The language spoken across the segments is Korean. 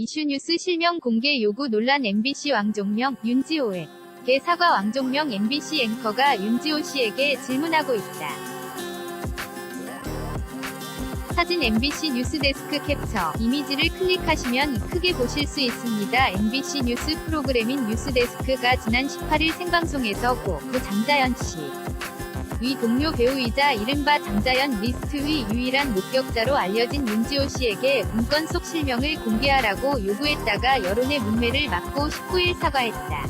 이슈뉴스 실명 공개 요구 논란 MBC 왕종명 윤지호의 개 사과 왕종명 MBC 앵커가 윤지호 씨에게 질문하고 있다. 사진 MBC 뉴스데스크 캡처 이미지를 클릭하시면 크게 보실 수 있습니다. MBC 뉴스 프로그램인 뉴스데스크가 지난 18일 생방송에서 고, 고 장자연 씨. 위 동료 배우이자 이른바 장자연 리스트 위 유일한 목격자로 알려진 윤지호 씨에게 문건 속 실명을 공개하라고 요구했다가 여론의 문매를 막고 19일 사과했다.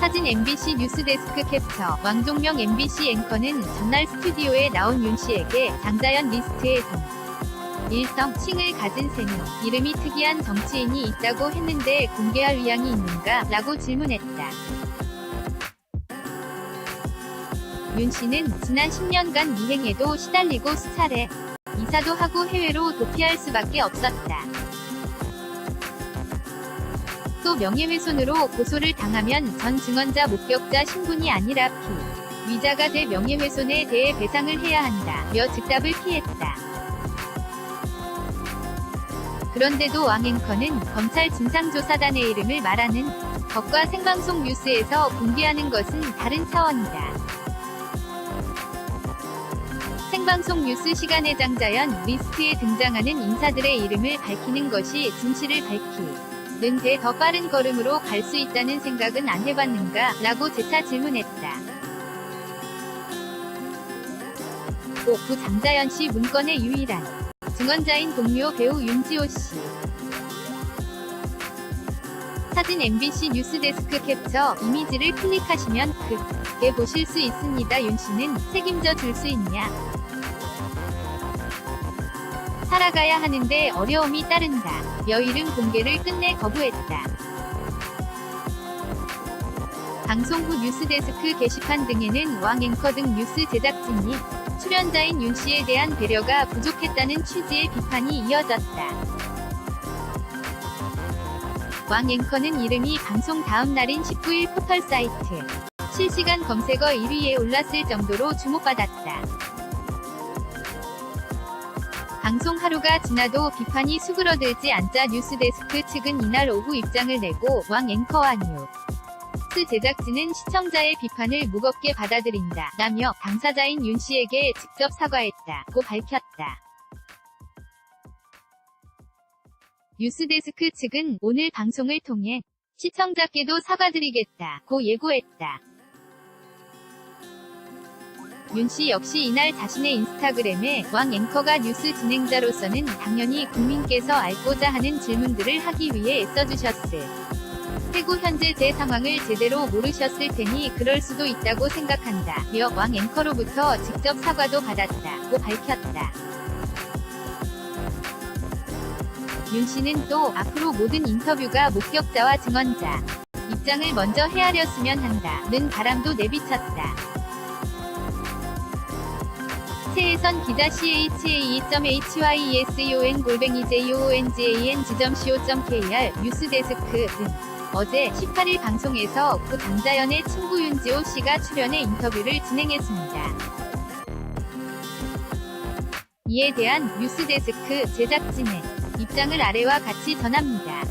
사진 MBC 뉴스데스크 캡처 왕종명 MBC 앵커는 전날 스튜디오에 나온 윤 씨에게 장자연 리스트에 동 일성, 칭을 가진 세명 이름이 특이한 정치인이 있다고 했는데 공개할 의향이 있는가? 라고 질문했다. 윤 씨는 지난 10년간 미행에도 시달리고 수차례 이사도 하고 해외로 도피할 수밖에 없었다. 또 명예훼손으로 고소를 당하면 전 증언자 목격자 신분이 아니라 피 위자가 돼 명예훼손에 대해 배상을 해야 한다며 즉답을 피했다. 그런데도 왕 앵커는 검찰 진상조사단의 이름을 말하는 것과 생방송 뉴스에서 공개하는 것은 다른 차원이다. 생방송 뉴스 시간의 장자연 리스트에 등장하는 인사들의 이름을 밝히는 것이 진실을 밝히는 데 더 빠른 걸음으로 갈 수 있다는 생각은 안 해봤는가? 라고 재차 질문했다. 오, 그 장자연 씨 문건의 유일한 증언자인 동료 배우 윤지호 씨. 사진 MBC 뉴스데스크 캡처 이미지를 클릭하시면 크게 보실 수 있습니다. 윤 씨는 책임져 줄 수 있냐? 살아가야 하는데 어려움이 따른다. 여일은 공개를 끝내 거부했다. 방송 후 뉴스데스크 게시판 등에는 왕 앵커 등 뉴스 제작진이 출연자인 윤 씨에 대한 배려가 부족했다는 취지의 비판이 이어졌다. 왕 앵커는 이름이 방송 다음 날인 19일 포털 사이트 실시간 검색어 1위에 올랐을 정도로 주목받았다. 방송 하루가 지나도 비판이 수그러들지 않자 뉴스데스크 측은 이날 오후 입장을 내고 왕 앵커와 뉴 스 제작진은 시청자의 비판을 무겁게 받아들인다. 라며 당사자인 윤 씨에게 직접 사과했다 고 밝혔다. 뉴스데스크 측은 오늘 방송을 통해 시청자께도 사과드리겠다 고 예고했다. 윤씨 역시 이날 자신의 인스타그램에 왕 앵커가 뉴스 진행자로서는 당연히 국민께서 알고자 하는 질문들을 하기 위해 애써주셨을 테고 현재 제 상황을 제대로 모르셨을 테니 그럴 수도 있다고 생각한다. 며왕 앵커로부터 직접 사과도 받았다고 밝혔다. 윤 씨는 또 앞으로 모든 인터뷰가 목격자와 증언자 입장을 먼저 헤아렸으면 한다는 바람도 내비쳤다. 최혜선 기자 CHA.HYESON 골뱅이 JOONGAN 지점.co.kr 뉴스데스크 등 어제 18일 방송에서 그 당자연의 친구 윤지호 씨가 출연해 인터뷰를 진행했습니다. 이에 대한 뉴스데스크 제작진의 입장을 아래와 같이 전합니다.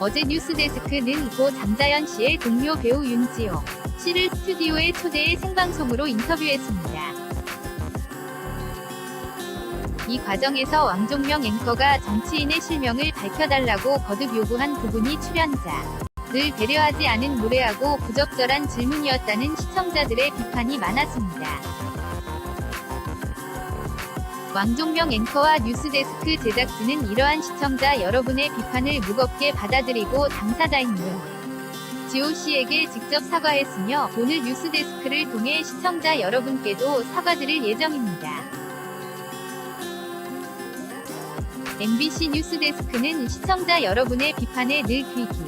어제 뉴스데스크는 고 장자연 씨의 동료 배우 윤지호 씨를 스튜디오에 초대해 생방송으로 인터뷰했습니다. 이 과정에서 왕종명 앵커가 정치인의 실명을 밝혀달라고 거듭 요구한 부분이 출연자를 배려하지 않은 무례하고 부적절한 질문이었다는 시청자들의 비판이 많았습니다. 왕종명 앵커와 뉴스데스크 제작진은 이러한 시청자 여러분의 비판을 무겁게 받아들이고 당사자인 윤 지호 씨에게 직접 사과했으며 오늘 뉴스데스크를 통해 시청자 여러분께도 사과드릴 예정입니다. MBC 뉴스데스크는 시청자 여러분의 비판에 늘 귀